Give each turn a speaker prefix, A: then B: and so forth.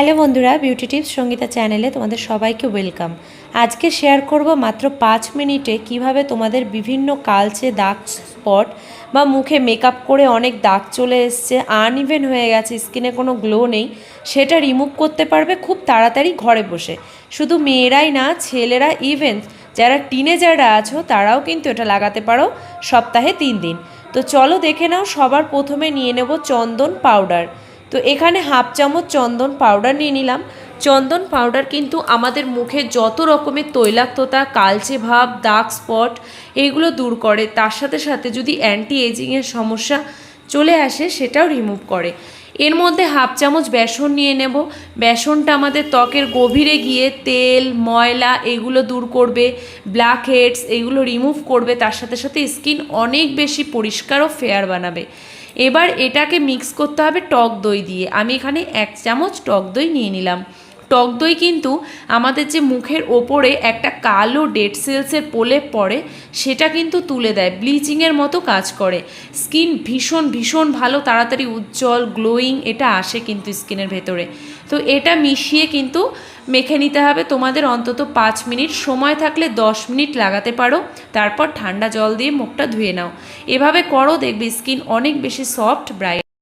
A: Hello বন্ধুরা beauty tips Sangeeta চ্যানেলে তোমাদের সবাইকে ওয়েলকাম। আজকে শেয়ার করব মাত্র পাঁচ মিনিটে কীভাবে তোমাদের বিভিন্ন কালচে দাগ স্পট বা মুখে মেকআপ করে অনেক দাগ চলে এসছে আনইভেন হয়ে গেছে স্কিনে কোনো গ্লো নেই, সেটা রিমুভ করতে পারবে খুব তাড়াতাড়ি ঘরে বসে। শুধু মেয়েরাই না, ছেলেরা ইভেন যারা টিনেজাররা আছো, তারাও কিন্তু এটা লাগাতে পারো সপ্তাহে তিন দিন। তো চলো দেখে নাও, সবার প্রথমে নিয়ে নেব চন্দন পাউডার তো এখানে হাফ চামচ চন্দন পাউডার নিয়ে নিলাম। চন্দন পাউডার কিন্তু আমাদের মুখে যত রকমের তৈলাক্ততা, কালচে ভাব দাগ স্পট এইগুলো দূর করে, তার সাথে সাথে যদি অ্যান্টি এজিংয়ের সমস্যা চলে আসে সেটাও রিমুভ করে। এর মধ্যে হাফ চামচ বেসন নিয়ে নেব। বেসনটা আমাদের ত্বকের গভীরে গিয়ে তেল, ময়লা এগুলো দূর করবে ব্ল্যাক হেডস এগুলো রিমুভ করবে, তার সাথে সাথে স্কিন অনেক বেশি পরিষ্কার ও ফেয়ার বানাবে। এবার এটাকে মিক্স করতে হবে টক দই দিয়ে। আমি এখানে এক চামচ টক দই নিয়ে নিলাম। টক দই কিন্তু আমাদের যে মুখের ওপরে একটা কালো ডেড সেলসের প্রলেপ পড়ে, সেটা কিন্তু তুলে দেয়, ব্লিচিংয়ের মতো কাজ করে। স্কিন ভীষণ ভীষণ ভালো, তাড়াতাড়ি উজ্জ্বল, গ্লোয়িং, এটা আসে কিন্তু স্কিনের ভেতরে। তো এটা মিশিয়ে কিন্তু মেখে নিতে হবে। তোমাদের অন্তত পাঁচ মিনিট সময় থাকলে দশ মিনিট লাগাতে পারো। তারপর ঠান্ডা জল দিয়ে মুখটা ধুয়ে নাও। এভাবে করো, দেখবে স্কিন অনেক বেশি সফট, ব্রাইট।